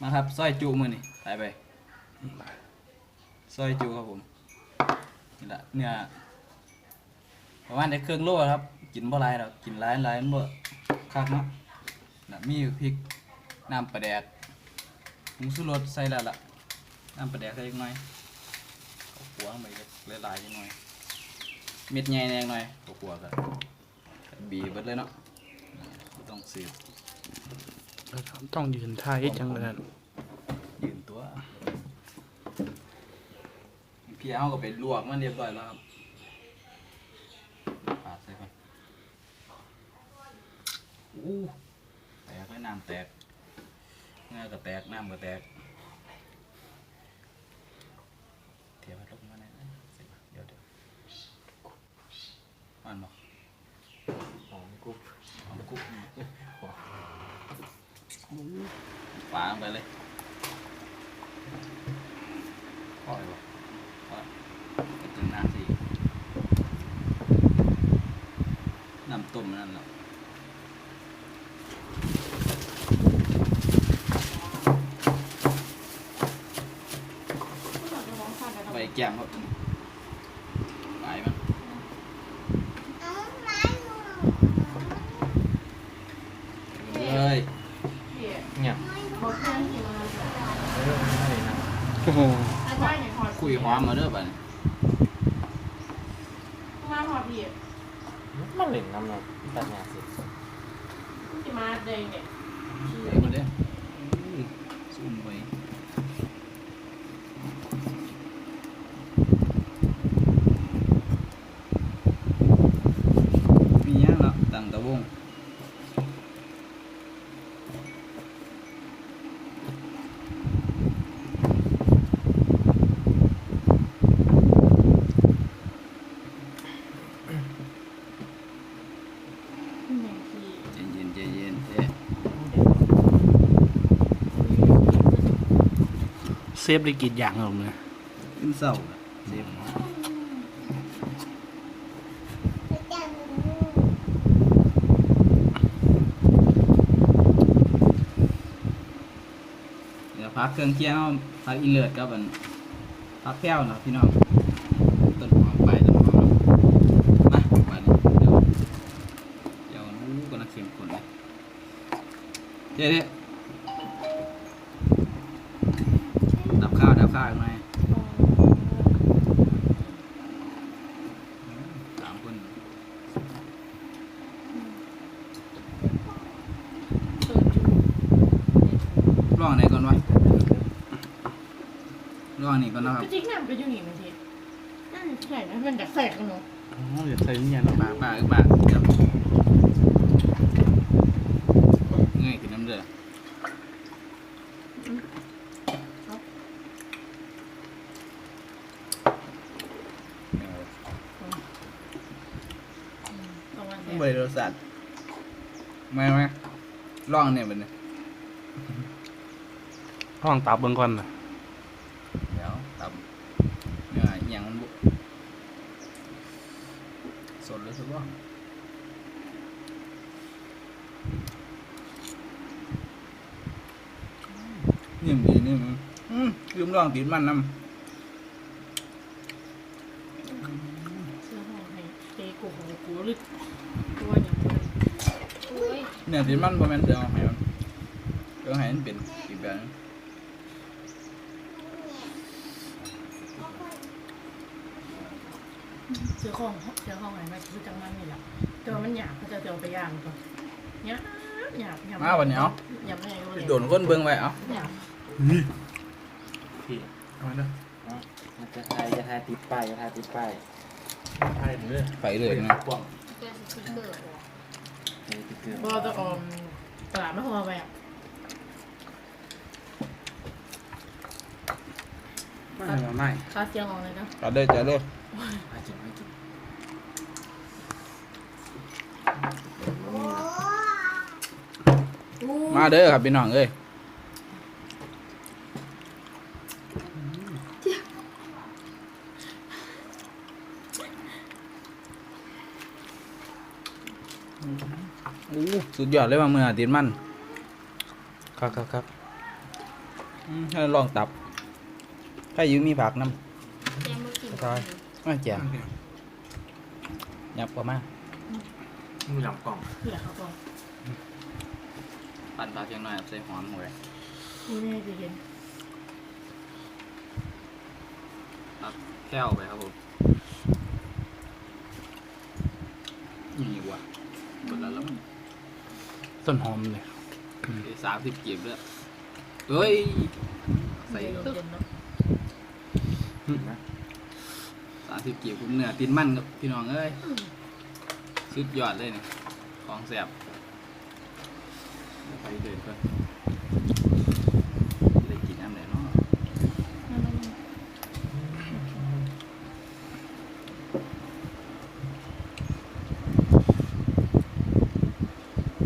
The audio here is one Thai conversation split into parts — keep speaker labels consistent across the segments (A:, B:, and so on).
A: มาครับซอยจูมือนี่ไปไปซอยจูครับผมนี่แหละเนื้อประมาณได้เครื่องโลครับ กินบ่หลายดอกกินหลายหลายมันบ่คักเนาะน่ะมีพริกน้ำปลาแดกหมูสุรสใส่แล้วล่ะน้ำปลาแดกใส่อีกหน่อยข้าวคั่วไปหลายๆจังหน่อยเม็ดใหญ่แน่หน่อยข้าวขัวก็บีบเบิดเลยเนาะต้องสืบ
B: ต้องยืนท่าให้จังเลยนั่น
A: ยืนตัวพี่เอาก็ไปลวกมันเรียบร้อยแล้วครับปาดใส่ไปอนอู้แตกเลยน้ำแตกเนื้อก็แตกน้ำก็แตกเทียบให้ลงมาหน่อยนะเสร็จปะเดี๋ยวเดี๋ยวมันบอก
C: หอมกุ๊บ
A: หอมกุ๊บฝาลงไปเลยปล่อยบอกปล่อยไปถึงน้ำสิน้ำต้มนั่นแหละไปแก้มครับไปมั้งเลย
C: เนี่ย
D: บอกเพื่อนที่มา
C: เออไม่นะ
B: โอ้โห
D: อาจารย์อย่างพอ
A: คุยหอมมาเด้อบัดนี้
D: มาพอพี่
C: มันเหล่งน้ำเนาะตัดหญ้าสิ
D: ที่มาเดินเนี่ย
A: เดี๋ยวมาเด้ออื้อซุ่มไปมีหยังเนาะตั้งตะวงใจเย็นใจเย็นเอ๊ะ
B: เซฟได้กี่อย่างหรอกเนี่ย
A: ขึ้นเศร้าเสียงเดี๋ยวพักเครื่องเคียงเอาพักอีเลือดกับอันพักแพ้วนะพี่น้องต้นหอมไปต้นหอมมาบัดนี้เดี๋ยวเดี๋ยวนู้ก็น่าเค็มข้นเลยเดี๋ยว ข้าวดับข้าวอีกหน่อยสามคนลองไหนก่อนวะลองนี่ก่อนนะครับ
D: ก็จิ๊กน้ำไปอยู่นี่มันทีนั่นใส่นะมันจะแสกกันเนาะ
B: อ๋อเดี๋ยวใส่เนี่ยเนาะ
A: ปากปากปากเดี๋ยวเงยขึ้นน้ำเดือด
D: ตรงนั้น
A: บริษัทไม่ไหม ลองเนี่ยเป็นย
B: ห้องตับเบิ่งก่อนนะ
A: เดี๋ยวตับเนื้ออหย่างมันบุสดเลยทุกว่านิ่มดีนิ่มอืมลืมลองติดมันน้
D: เสื้อห่อให้เตะกูของกูลึกตัวอย่างนี้โอ้ยำ
A: เนี่ยติดมันประมาณเสือเอาให้มันเสือให้มันเป็นอีกแบบนึง
D: เสื้อของเสื้อของไหนมาคือจังมันนี่แหละตัวมันหยาบเขาจะเจอไปย่างก่อนหยาบหยาบหยาบ
A: มาวันนี้เอา
D: หยาบไม่ไงก็เลย
A: โดนคนเบิ่งไว้เอา
D: หยาบ
C: พี่
B: เอาไว้เด้อ
C: มันจะทายจะทายติดป้ายจะทายติดป้าย
B: ใช่เลย
A: ไปเลยนะ
C: กว้าง
D: เสื้อสติ๊กเกอร์
C: นี่ติดเกลือ
D: ก็จะออมตลาดไม่พอแบบ
B: ไม่ไม่ไม่
D: คาเจียงออกเลยนะ
A: จัดเลยจัดเลย
C: ไม่กินไม่กิน
A: มาเด้อครับพี่น้องเอ้ยอู้ สุดยอดเลยว่ามืออาทิตย์มัน
B: ครับครับครับ
A: อืมให้ลองตับใครอยืมมีผักน้
D: แกมากินำ
A: ซอยมาแจมยับกว่ามา
C: มือหลับกล่อง
D: เผื่อเขาบอก
A: ปั่นผักยังหน่อยใส่หอมหน่อย
D: นี่แม่จะเห็น
A: ครับแก้วไปครับผมนี่ว่ะหมดแล้วแล้ว
B: ต้นหอมเลย
A: สามสิบกีบด้วยเฮ้ย ใส่
D: เย็นเนาะ
A: สามสิบกีบคุ้มเนื้อตินมันกับพี่น้องเอ้ยสุดยอดเลยนี่ของแสบเดี๋ยวไปเดินก่อนเลยกินอันไหนเนาะ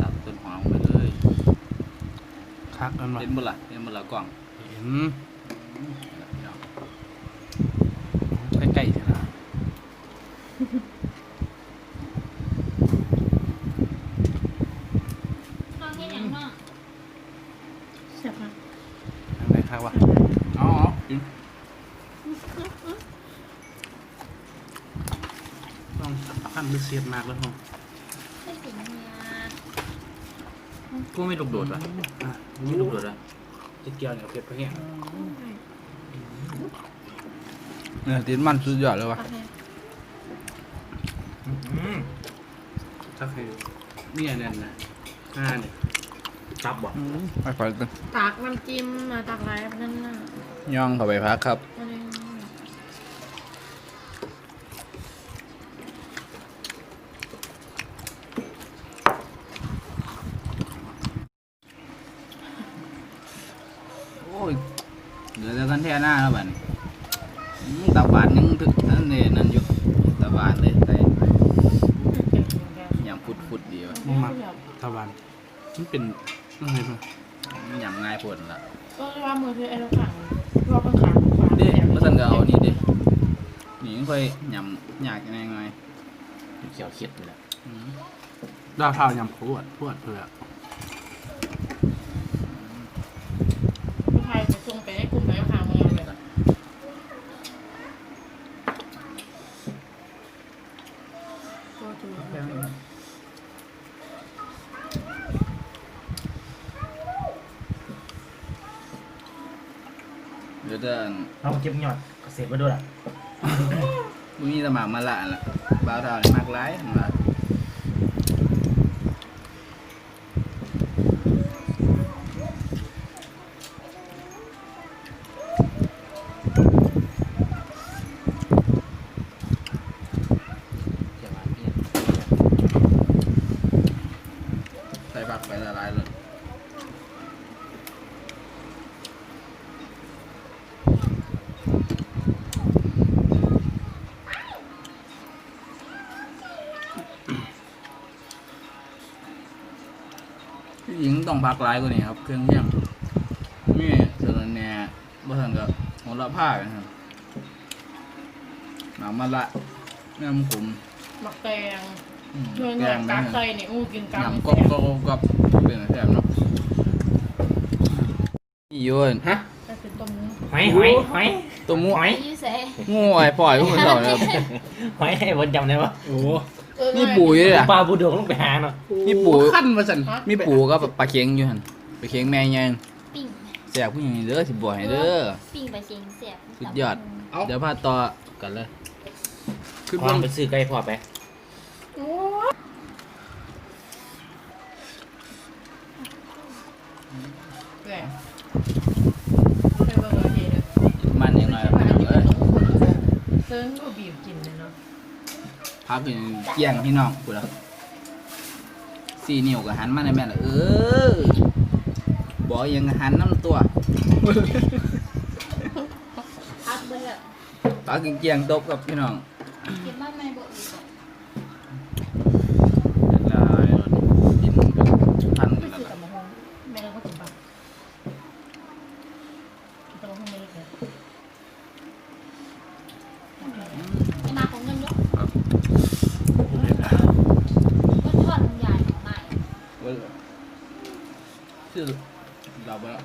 A: ตัดต้นหอมไปเลย
B: คักนั่นวะ
A: เห็นบ่ล่ะเห็นบ่ล่ะกล่อง
B: เห็น
A: พี่น้อง
B: ใกล้ๆเถอะนะ
D: ข้าวแค่ยังเนาะใช่ปะ
B: ทางไหนคักวะ
A: อ๋อกิน
B: ต้องขั้นมือเสียบมากแล้วฮะ
D: ไม่ถึงเนี่ย
A: กูไม่ลูกโดดว่ะ
B: อะ
A: ไม่ลูกโดดอะ
B: จะเกี่ยวเนี่ยเก็บไปแห้ง
A: เนี่ยตินมันสุดยอดเลยว่ะ
D: ปลาแห้ง
B: ถ้าใครนี่อันนั้นนะห้าเนี่ย
C: จับบ่
A: ไปฝันกัน
D: ตักน้ำจิ้มมาตักไรนั่นน่ะ
A: ย่องเข้าไปพักครับ
D: มาเลย
A: โอ้ย เหลือแต่กันแท่หน้าแล้วบัดนี้อืมตาบานยังถึกนั่นเลยนั่นอยู่ตาบานเลยแต่ยำฟุดฟุดๆดีว่ะ
B: มากตะวันมันเป็นอะไรบ้าง
A: ยำง่ายปวดละ
D: ก็ว่ามือคือไอ้เราขังรอบข้างขาขวา
A: เด้เมื่อสันก็เอานี่เด้นี่ค่อยยำยากยังไงไง
C: เขียวเขียดเลยแหละ
A: อืม
B: ดาวเท้ายำพวดพวดเพื่อ
D: ผู้ชายจะส่งไปให้กลุ่มไหนข้างมือเลยก็ถือ
A: เหลือแต่
C: เราเก็บหยอดเกษตรมาด้วยล่ะ
A: มึงนี่ตะหมากมาละล่ะบ้าวเท่านี่มากร้ายมา
C: เดี๋ยวมาพี่
A: ใส่ผักไปละลายเลย ต้องพักร้ายกว่านี้ครับ เครื่องเที่ยงนี่เสนอแหน่บ่ทันก็หัวละผ้ากันครับหนามาละน้ำขุม
D: หมักแตง
A: อืม
D: เพื่อน
A: แก
D: อยางก
A: นะ
D: กักใส่เนี่ยอู้กินกัก
A: ยำกบกบกบเป็นแซ่บเนาะอีโยน
C: ฮะ
D: ก็คือต้ม
C: หอยหอยหอย
A: ตัวมู
C: หอย
D: ยี่เส
A: งูไอ้ปล่อยพวกคนเฒ่าเนี่ย
C: หอยให้บนจำได้ปะ
B: โอ้
A: มีปูอยู่เลยอะ
C: ปลาบูดงลงไปหาเนาะ
A: มีปู
B: ขั้นมาสั่น
A: มีปูก็ปลาเค็งอยู่หั่นปลาเค็งแม่ใหญ่
E: ปิ่ง
A: แซ่บผู้หญิงเด้อสิบ่ให้เด้อ
E: ปิ่งไปเชียงเสียบ
A: สุดยอด เดี๋ยวพาต่อกันเลย
B: ขึ้น
C: พ
B: บ
C: อนไปซื้อไก่พอไป
D: โอ้แหละไปเบิ่งเอาทีเด้อ
A: มันยังไงครับพี่น้องเอ้ย
D: เซิร์งก็บีบกินเลยเนาะ
A: พักอยู่เกี้ยงพี่น้องกูละสี่นิ้วก็หันมาในแม่ละเออบอกยังหันน้ำตัว
E: พักเบื่อ
A: ปลาเกี้ยงๆตบกับพี่น้อง
E: เก็บมาไม่บ่อีกบ่
A: แล้วก็กินกับพัน
D: ไม่
A: กัน
D: คือ
A: แล้ว
D: กับมะฮงแม่เราก็กินปะกินกับมะฮงไม่ได้เลย
E: จะมาของเงินเยอะก็ทอดใหญ่ใหม่
A: เว้ยชื่อเราไปแล้ว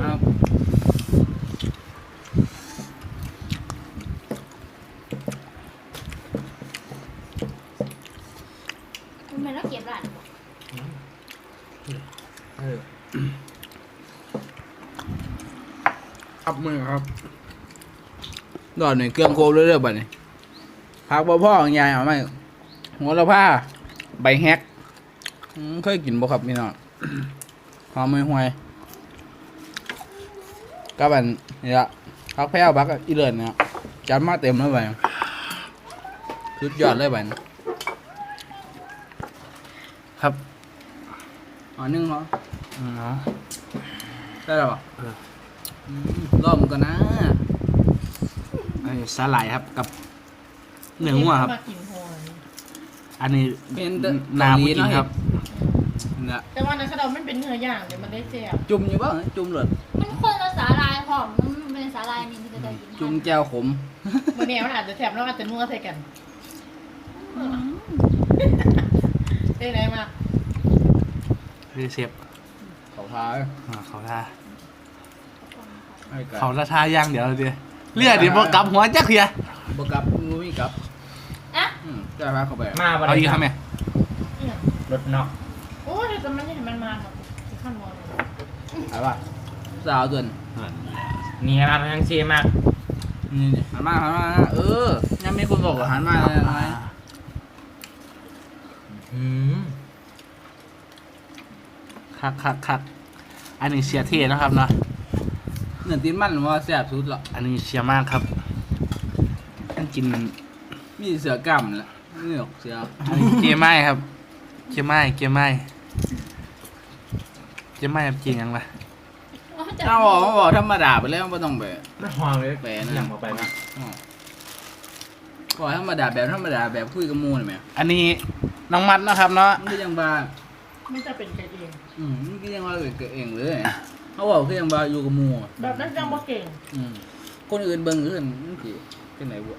A: ครับ
E: มันเป็นแล้วเก็บร้านบ่
C: เออ
A: ครับ มือครับดอดหน่อยเครื่องโคบเรื่อยๆบัดนี้พักบ่พ่อของยายเอาไหมหัวละผ้าใบแฮกอืมเคยกินบ่ครับพี่น้องหอมไม่ห่วยก็บันนี่ละพักแพ้วบักอีเลินเนี่ยจัดมาเต็มเลยบัดสุดยอดเลยบัดนี้ครับอ๋อนึ่งเหรอ
B: อืมเนาะ
A: ได้แล้วเหรอ
B: เออ
A: มรอบมันก่อนนะ
B: อันนี้สาหร่ายครับกับเนื้องัวครับ
D: มากินหอย
B: อันนี้
A: เป็นแต่
B: นา
A: เกาห
B: ผู้
A: ลี
B: กิน
A: เนาะ
B: ครับ
A: เนี่ย
D: แต่ว่าในขนมมันเป็นเนื้อย่างเดี๋ยวมันได้แซ่บ
A: จุ่มอยู่บ้างจุ่มเลย
E: มันคนละสาลายหอมมันเป็นสาลายนี่ที่จะได้กิน
A: จุ่มแจ่วขม
D: วันนี้มันอาจจะแซ่บแล้วอาจจะนัวใส่กันได้ไหนมา
B: คือเชฟ
A: เขาทา
B: อ่าเขาท่า
A: ให้กัน
B: เขาท่าท่าย่างเดี๋ยวเดียวเลือดดิบกลับหัวจักเทีย
A: บกลับงูมีกลับ
E: อะ
A: อืมจะพาเข้าไป
C: มาวัน
B: เอาอีกครับแม่
D: เนี่ย
C: รถนอก
D: โอ้ยแต่มันไม่เห็นมันมาครับที่ข้างบน
A: เอาป่ะสาวตัวน
C: นี่ครับทั้งเชียมาก
A: นี่นี่หันมาหันมาเออยังมีคนบอกว่าหันมาเลยนะ
C: อืม
B: คักคักคักอันนี้เชียร์เท่นะครับเนาะ
A: เนื้อตีนมันว่าแซ่บสุดละ
B: อันนี้เชียร์มากครับท่านกิน
A: มีเสือกล้ำละนี่หรอกเสือ
B: อันนี้เกียร์ไม้ครับ เกียร์ไม้เกียร์ไม้เกียร์ไม้ครับกินยังไง
A: ถ้าบอกว่าบอกธรรมดาไปแล้วไม่ต้องไป
C: น่าหอมเลย
A: แปลนะ
C: อย่างออกไปนะ
A: อ๋อบอกธรรมดาแบบธรรมดาแบบคุยกับหมูนี่ไหม
B: อันนี้น้องมัดนะครับเนาะ
A: มันก็ยังบ้า
D: มันจะเป็นกันเอง
A: อืมมันก็ยังว่าเกิดเองเลย เขาบอกคือยังว่าอยู่กับหมูอะ
D: แบบนั้นยังบ่เก่ง
A: อืมคนอื่นเบิ่งขึ้นมันสิเป็นไหนบ่